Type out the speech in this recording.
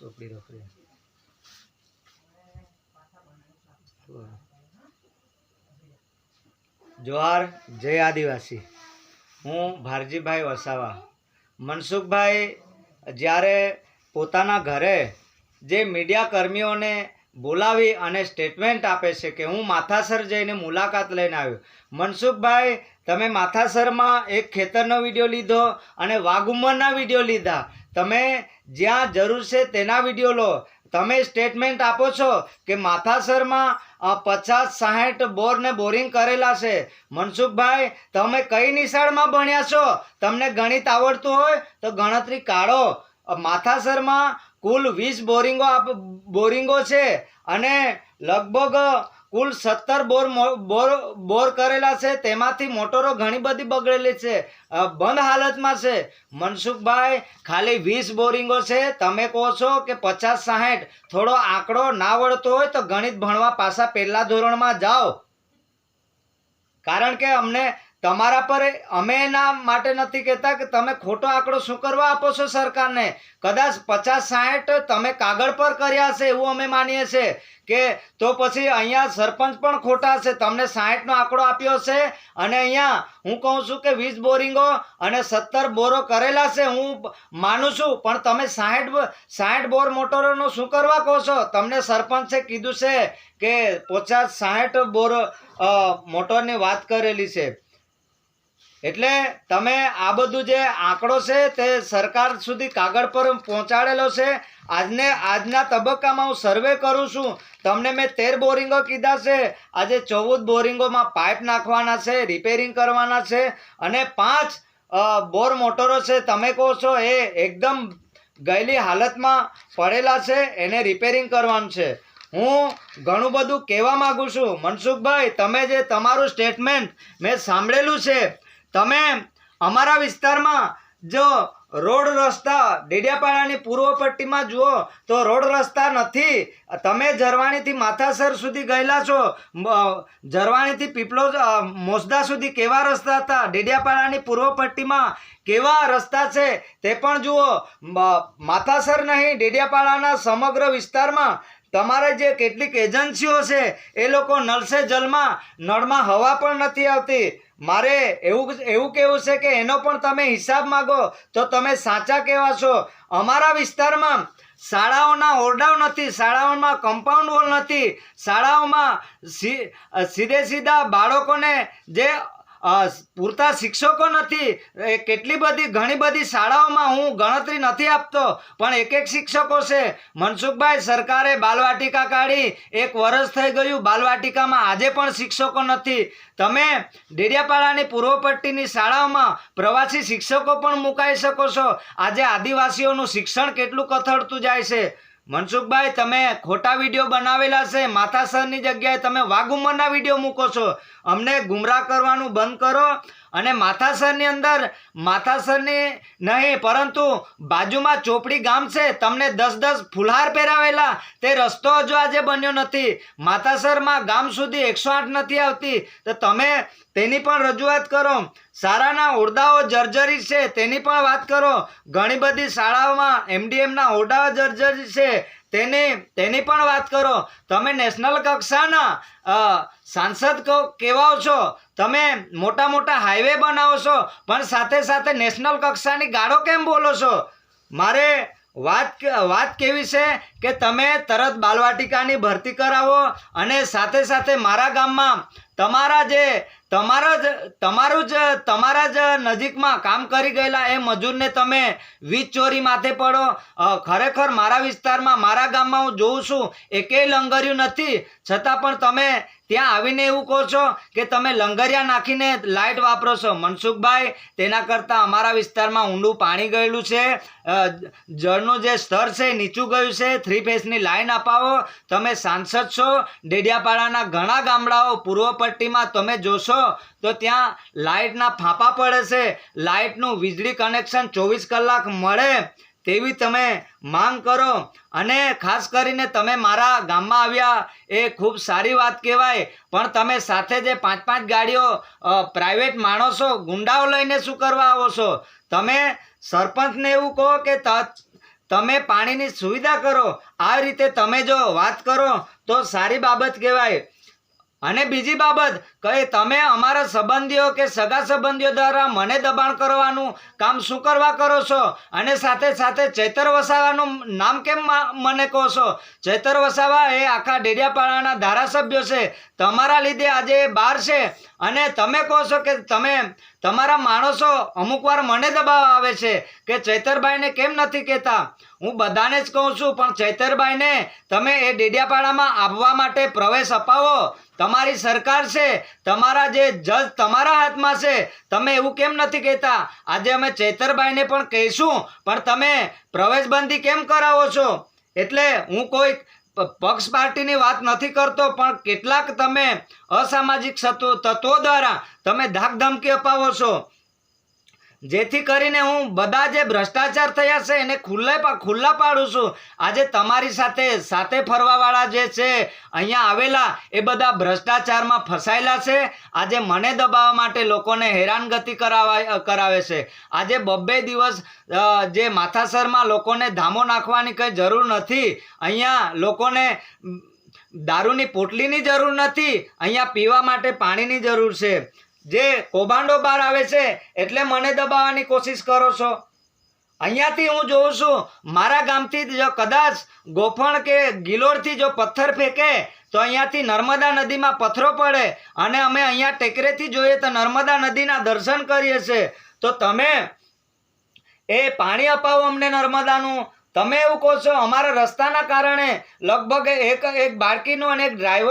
ચોપડી રોકડી જોહાર, જય આદિવાસી. હું ભારજીભાઈ વસાવા. મનસુખભાઈ જ્યારે પોતાના ઘરે જે મીડિયા કર્મીઓને બોલાવી અને સ્ટેટમેન્ટ આપે છે કે હું માથાસર જઈને મુલાકાત લઈને આવ્યો. મનસુખભાઈ, તમે માથાસરમાં એક ખેતરનો વીડિયો લીધો અને વાઘુમરના વીડિયો લીધા. તમે જ્યાં જરૂર છે તેના વીડિયો લો. તમે સ્ટેટમેન્ટ આપો છો કે માથાસરમાં પચાસ, સાહીઠ બોરને બોરિંગ કરેલા છે. મનસુખભાઈ, તમે કઈ નિશાળમાં ભણ્યા છો? તમને ગણિત આવડતું હોય તો ગણતરી કાઢો. માથાસરમાં કુલ વીસ બોરિંગો આપ, બોરિંગો છે અને લગભગ કુલ સત્તર બોર બોર બોર કરેલા છે. તેમાંથી મોટરો ઘણી બધી બગડેલી છે. બંધ હાલતમાં છે. મનસુખભાઈ, ખાલી વીસ બોરિંગો છે. તમે કહો છો કે પચાસ સાહીઠ. થોડો આંકડો ના વળતો હોય તો ગણિત ભણવા પાછા પહેલા ધોરણમાં જાઓ. કારણ કે અમને તમારા પર અમે એના માટે નથી કહેતા કે તમે ખોટો આંકડો શું કરવા આપો છો સરકારને? કદાચ પચાસ સાહીઠ તમે કાગળ પર કર્યા છે એવું અમે માનીએ છીએ કે તો પછી અહીંયા સરપંચ પણ ખોટા છે તમને સાહીઠનો આંકડો આપ્યો છે અને અહીંયા હું કહું છું કે વીસ બોરિંગો અને સત્તર બોરો કરેલા છે હું માનું છું. પણ તમે સાહીઠ સાહીઠ બોર મોટરોનું શું કરવા કહો છો? તમને સરપંચે કીધું છે કે પચાસ સાહીઠ બોર મોટરની વાત કરેલી છે. એટલે તમે આ બધું જે આંકડો છે તે સરકાર સુધી કાગળ પર પહોંચાડેલો છે. આજને, આજના તબક્કામાં હું સર્વે કરું છું. તમને મેં તેર બોરિંગો કીધા છે. આજે ચૌદ બોરિંગોમાં પાઇપ નાખવાના છે, રિપેરિંગ કરવાના છે અને પાંચ બોર મોટરો છે. તમે કહો છો એ એકદમ ગયેલી હાલતમાં પડેલા છે, એને રિપેરિંગ કરવાનું છે. હું ઘણું બધું કહેવા માગું છું. મનસુખભાઈ, તમે જે તમારું સ્ટેટમેન્ટ મેં સાંભળેલું છે તમે અમારા વિસ્તારમાં જો રોડ રસ્તા ડેડિયાપાડાની પૂર્વ પટ્ટીમાં જુઓ તો રોડ રસ્તા નથી. તમે ઝરવાણીથી માથાસર સુધી ગયેલા છો. ઝરવાણીથી પીપળો અ, મોસદા સુધી કેવા રસ્તા હતા? ડેડિયાપાડાની પૂર્વ પટ્ટીમાં કેવા રસ્તા છે તે પણ જુઓ. માથાસર નહીં ડેડિયાપાડાના સમગ્ર વિસ્તારમાં તમારે જે કેટલીક એજન્સીઓ છે, એ લોકો નળ સે જલમાં, નળમાં હવા પણ નથી આવતી. મારે એવું એવું કહેવું છે કે એનો પણ તમે હિસાબ માગો, તો તમે સાચા કહેવા છો? અમારા વિસ્તારમાં શાળાઓના ઓરડાઓ નથી, શાળાઓમાં કમ્પાઉન્ડ વોલ નથી. શાળાઓમાં સી- સીધે સીધા બાળકોને જે પૂરતા શિક્ષકો નથી. કેટલી બધી, ઘણી બધી શાળાઓમાં હું ગણતરી નથી આપતો, પણ એક એક શિક્ષકો છે. મનસુખભાઈ, સરકારે બાલવાટિકા કાઢી. એક વર્ષ થઈ ગયું, બાલવાટિકામાં આજે પણ શિક્ષકો નથી. તમે ડેડિયાપાડાની પૂર્વ પટ્ટીની શાળાઓમાં પ્રવાસી શિક્ષકો પણ મુકાઈ શકો છો. આજે આદિવાસીઓનું શિક્ષણ કેટલું કથળતું જાય છે. મનસુખભાઈ, તમે ખોટા વીડિયો બનાવેલા છે, માથાસરની જગ્યાએ તમે વાઘુમરના વીડિયો મૂકો છો. અમને ગુમરાહ કરવાનું બંધ કરો અને માથાસરની અંદર, માથાસરની નહીં, પરંતુ બાજુમાં ચોપડી ગામ છે, તમને દસ દસ ફુલહાર પહેરાવેલા, તે રસ્તો હજુ આજે બન્યો નથી. માથાસરમાં ગામ સુધી એકસો આઠ નથી આવતી. તો તમે તેની પણ રજૂઆત કરો. શાળાના ઓરડાઓ જર્જરી છે, તેની પણ વાત કરો. ઘણી બધી શાળાઓમાં એમડીએમના ઓરડાઓ જર્જરી છે, તેની તેની પણ વાત કરો. તમે નેશનલ કક્ષાના સાંસદ કહો કહેવાઓ છો. તમે મોટા મોટા હાઈવે બનાવો છો, પણ સાથે સાથે નેશનલ કક્ષાની ગાળો કેમ બોલો છો? મારે વાત વાત કેવી છે કે તમે તરત બાલવાટિકાની ભરતી કરાવો અને સાથે સાથે મારા ગામમાં તમારા જે, તમારા જ, તમારું જ, તમારા જ નજીકમાં કામ કરી ગયેલા એ મજૂરને તમે વીજ ચોરી માથે પડો. ખરેખર મારા વિસ્તારમાં, મારા ગામમાં હું જોઉં છું એકેય લંગર્યું નથી. છતાં પણ તમે ત્યાં આવીને એવું કહો છો કે તમે લંગરિયા નાખીને લાઇટ વાપરો છો. મનસુખભાઈ, તેના કરતાં અમારા વિસ્તારમાં ઊંડું પાણી ગયેલું છે. જળનું જે સ્તર છે નીચું ગયું છે. થ્રી ફેસની લાઈન અપાવો. તમે સાંસદ છો. ડેડિયાપાડાના ઘણા ગામડાઓ પૂર્વ પટ્ટીમાં તમે જોશો તો ત્યાં લાઇટના ફાંફા પડે છે. લાઇટનું વીજળી કનેક્શન ચોવીસ કલાક મળે તેવી તમે માંગ કરો. અને ખાસ કરીને તમે મારા ગામમાં આવ્યા એ ખૂબ સારી વાત કહેવાય. પણ તમે સાથે જે પાંચ પાંચ ગાડીઓ પ્રાઇવેટ માણસો ગુંડાઓ લઈને શું કરવા આવો છો? તમે સરપંચને એવું કહો કે તમે પાણીની સુવિધા કરો. આ રીતે તમે જો વાત કરો તો સારી બાબત કહેવાય. અને બીજી બાબત કે તમે અમારા સંબંધીઓ કે સગા સંબંધીઓ દ્વારા મને દબાણ કરવાનું કામ શું કરવા કરો છો? અને સાથે સાથે ચૈતર વસાવાનું નામ કેમ મને કહો છો? ચૈતર વસાવા એ આખા ડેડિયાપાડાના ધારાસભ્યો છે. તમારા લીધે આજે બહાર છે. અને તમે કહો છો કે તમે તમારા માણસો અમુક વાર મને દબાવ આવે છે કે ચૈતરભાઈને કેમ નથી કહેતા? હું બધાને જ કહું છું, પણ ચૈતરભાઈને તમે એ ડેડિયાપાડામાં આવવા માટે પ્રવેશ અપાવો. તમારી સરકાર છે, તમારા જે જજ તમારા હાથમાં છે, તમે એવું કેમ નથી કહેતા? આજે અમે ચૈતરભાઈને પણ કહીશું, પણ તમે પ્રવેશબંધી કેમ કરાવો છો? એટલે હું કોઈ પક્ષ પાર્ટીની વાત નથી કરતો, પણ કેટલાક તમે અસામાજિક તત્વો દ્વારા તમે ધાક ધમકી અપાવો છો. જેથી કરીને હું બધા જે ભ્રષ્ટાચાર થયા છે એને ખુલ્લે ખુલ્લા પાડું છું. આજે તમારી સાથે સાથે ફરવાવાળા જે છે, અહીંયા આવેલા, એ બધા ભ્રષ્ટાચારમાં ફસાયેલા છે. આજે મને દબાવવા માટે લોકોને હેરાનગતિ કરાવા કરાવે છે. આજે બબ્બે દિવસ જે માથાસરમાં લોકોને ધામો નાખવાની કંઈ જરૂર નથી. અહીંયા લોકોને દારૂની પોટલીની જરૂર નથી. અહીંયા પીવા માટે પાણીની જરૂર છે. જે કૌભાંડો બહાર આવે છે, એટલે મને દબાવવાની કોશિશ કરો છો. અહીંયાથી હું જોઉં છું, મારા ગામથી જો કદાચ ગોફણ કે ગિલોડથી જો પથ્થર ફેંકે, તો અહીંયાથી નર્મદા નદીમાં પથ્થરો પડે અને અમે અહીંયા ટેકરેથી જોઈએ તો નર્મદા નદીના દર્શન કરીએ છીએ તો તમે એ પાણી અપાવો અમને નર્મદાનું. તમે એવું કહો છો, અમારા રસ્તાના કારણે લગભગ એક એક બાળકીનું અને એક ડ્રાઈવર